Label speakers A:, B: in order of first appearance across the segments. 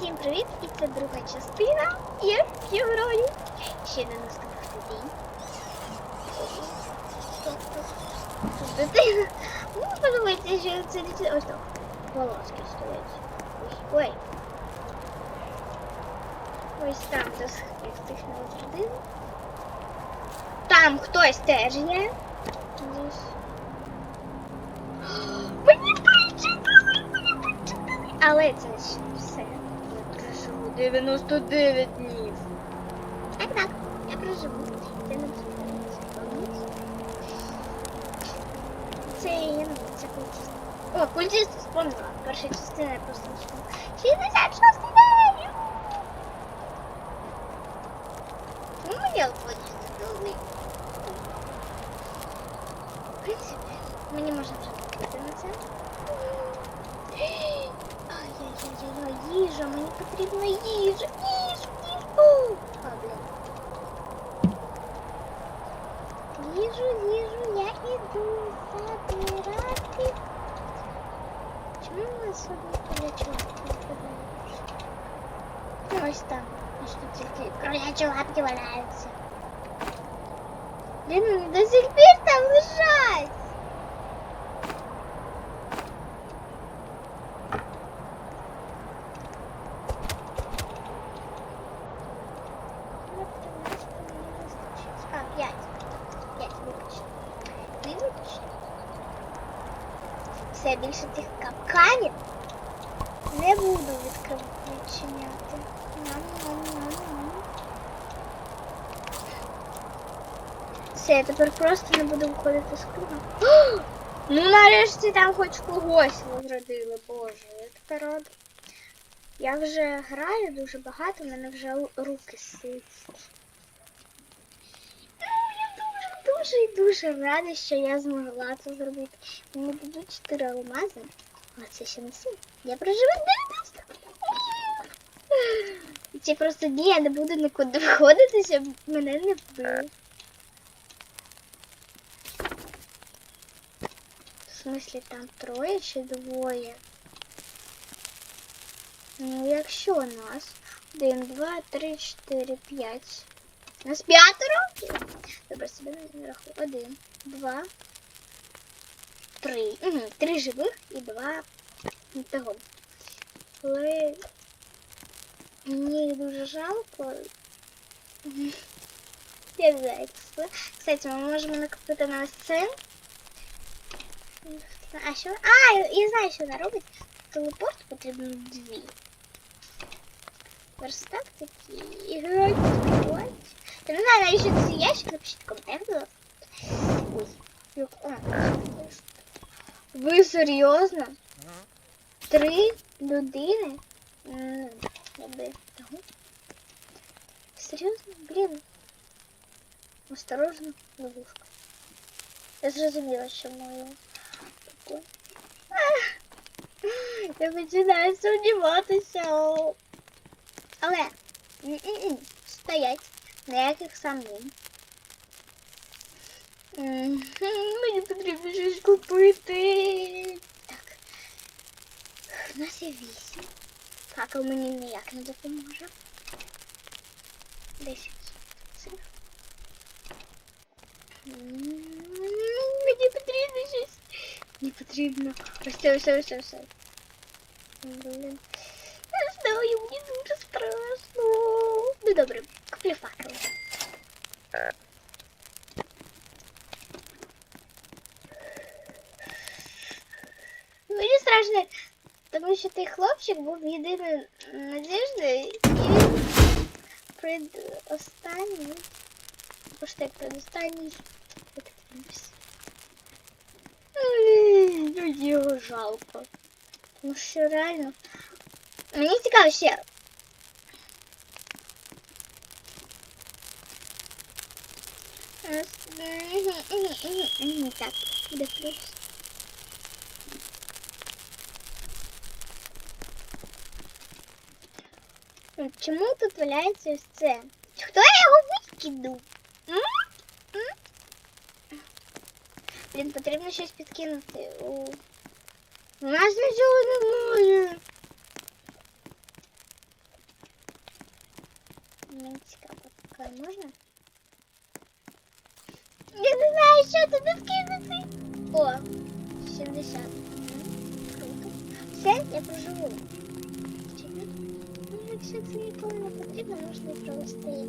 A: Всім привіт! І це друга частина. Я в граю. Ще не наступив день. Тут дитина. Мені подобається, що це дитина. Ось так. Волоски стоять. Ой. Ось там десь як стихнула людина. Там хтось теж є. Десь. Мені причитали, мені причитали. Але це проживу 99 днів. Так, так, я проживу. Це не Це я не це культист. О, культист вспомнила. Перша частина я просто вспомнила. 66 день! Ну, мені культист довгий. В принципі, мені можна вже на це. Ай-яй-яй-яй, їжа, мені потрібна їжа. Їжа, їжу. А, блін. Їжу, їжу, я іду забирати. Чому у нас одне кролячі лапки випадають? Ну, ось там. Ось тут тільки кролячі лапки валяються. Блін, вони до сих пір там лежать. Більше цих капканів не буду відкривати відчиняти. Все, я тепер просто не буду виходити з круга. Ну нарешті там хоч когось возродили, боже, я тепер рада. Я вже граю дуже багато, в мене вже руки ситі. Ну, я дуже, і дуже рада, що я змогла це зробити. Мені дадуть 4 алмази. А це ще не все. Я проживу 90. І Ці просто дні я не буду нікуди виходити, щоб мене не вбили. В смислі там троє чи двоє? Ну, якщо у нас один, два, три, чотири, п'ять. Нас п'ятеро? Добре, не рахую. Один, два, три. Угу, три живих і два того. Але мені їх дуже жалко. Я знаю, це. Кстати, ми можемо накопити на ось. А що? А, я знаю, що вона робить. Телепорт потрібно дві. Верстак такий. Іграть, іграть. Та не знаю, навіщо цей ящик, напишіть в коментарях, будь ласка. Ой, як... А, ви серйозно? Три людини? М, Якби того. Серйозно? Блін. Осторожно, ловушка. Я зрозуміла, що мою. таку. Ах, Я починаю сумніватися. Але м-м-м, стоять. Ніяких сомнень. М, Мені потрібно щось купити. Так. У нас є вісім. Факел мені ніяк не допоможе. Десять. цих. М, Мені потрібно щось. Не потрібно. Ось це, ось це, ось це, ось це. Блін. Не знаю, мені дуже страшно. Ну добре, куплю факел. Мені страшно, тому що той хлопчик був єдиною надіждою і він предостанній. Поштек предостанній. відкинувся. Ой, Мені його жалко. Тому що реально. Мені цікаво ще. Так, де плюс? М, Чому тут валяється ось це? Хто його викинув? М? М? Блін, потрібно щось підкинути. У, у нас нічого немає. Мені цікаво, така можна? Не що туди вкинути. О, 70. Мгм, Круто. Все, я проживу. Ну, якщо це ніколи не потрібно, можна і провести.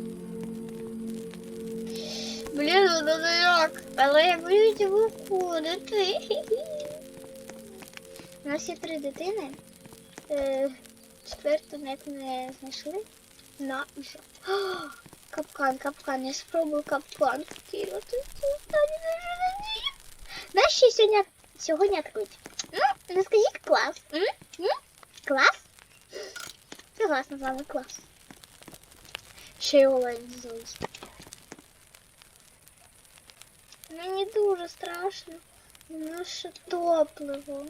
A: Блін, воно не як. Але я боюся виходити. У нас є три дитини. Е, четверту навіть не знайшли. На вже. О, Капкан, капкан. Я спробую капкан надію. Знаєш, що сьогодні, сьогодні відкрить? Ну, не скажіть клас. М? М? Клас? Согласна з вами, клас. Ще й олень злий. Мені дуже страшно. Наше топливо.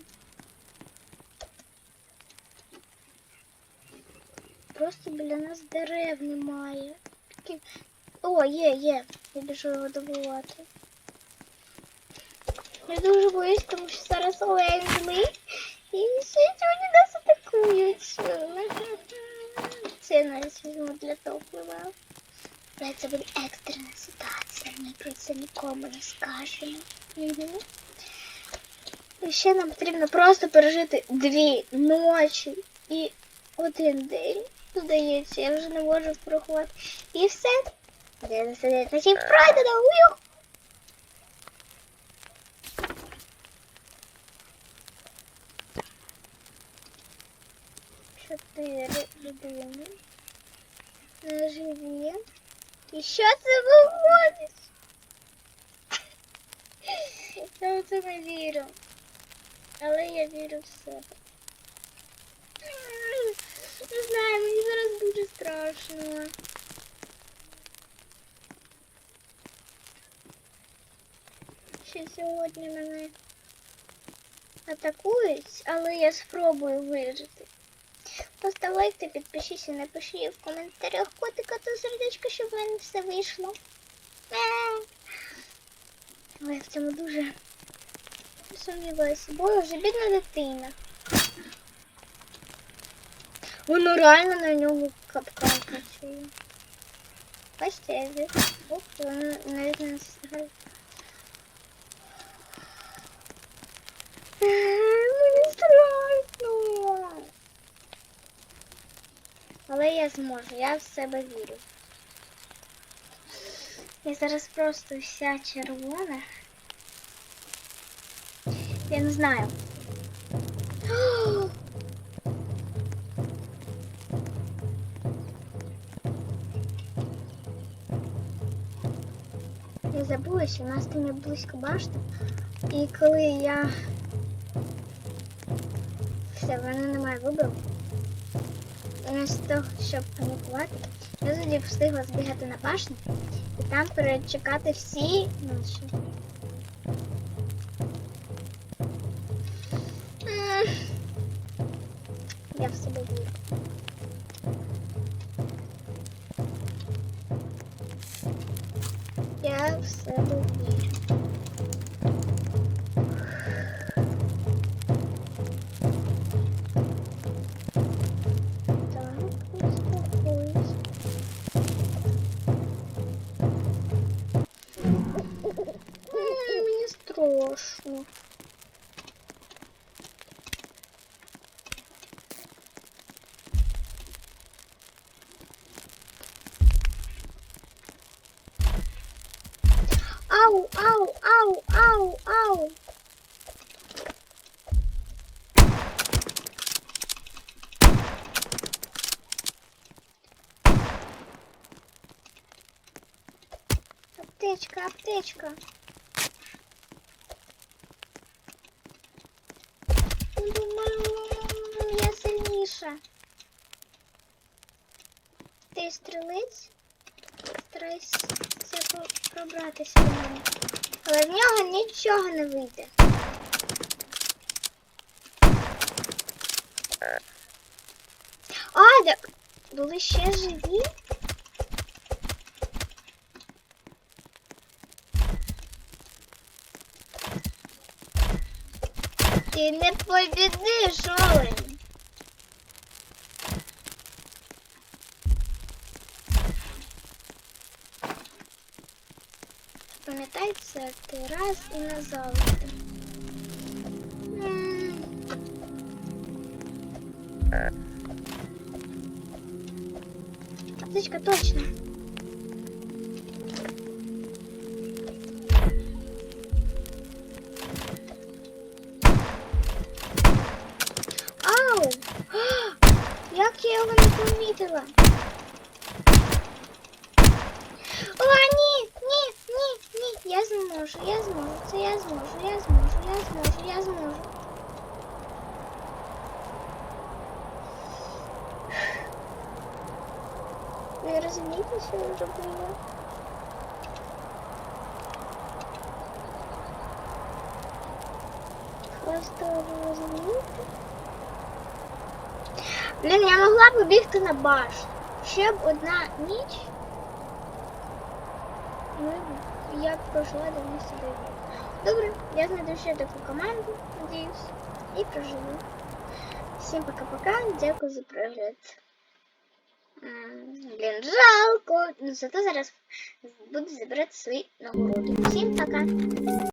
A: Просто біля нас дерев немає. О, є, є. Я біжу його добувати. Я дуже боюсь, тому що зараз олень злий. І ще сьогодні нас атакують. Це навіть візьму для топлива. Але це буде екстрена ситуація. Ми про це нікому не скажемо. Мгм. І ще нам потрібно просто пережити дві ночі і один день. Здається, я вже не можу порахувати. І все. Де сидить ночі пройдено. Уюх! Чотири людини. На живі. І що це виходить? Я в це не вірю. Але я вірю в себе. Не знаю, мені зараз дуже страшно. Ще сьогодні мене атакують, але я спробую вижити. Постав лайк та підпишись і напиши в коментарях котика та сердечко, щоб в мене все вийшло. Але я в цьому дуже сумніваюся. Боже, бідна дитина. Воно реально на нього капкан працює. Бачите, я вже Оп, воно навіть не сігає. Мені страшно. Але я зможу, я в себе вірю. Я зараз просто вся червона. Я не знаю. Я забула, що у нас там є близько башта. І коли я... Все, в мене немає вибору. Вместо того, щоб панікувати, я тоді встигла збігати на башню і там перечекати всі ночі. Я в себе вірю. Я в себе вірю. страшно. Ау, ау, ау, ау, ау. Аптечка, аптечка. Сильніша. Ти стрілець? Старайся пробратися до мене. Але в нього нічого не вийде. А, так були ще живі? Ти не побідиш, олень. рецепти раз и на золото. Птичка точно. Розумієте, що я робила? Просто ви розумієте? Блін, я могла б бігти на башню. Ще б одна ніч. Ну, я б прожила до місця. Добре, я знайду ще таку команду, надіюсь, і проживу. Всім пока-пока, дякую за перегляд. Блін, жалко. Ну зато зараз буду забирати свої нагороди. Всім пока!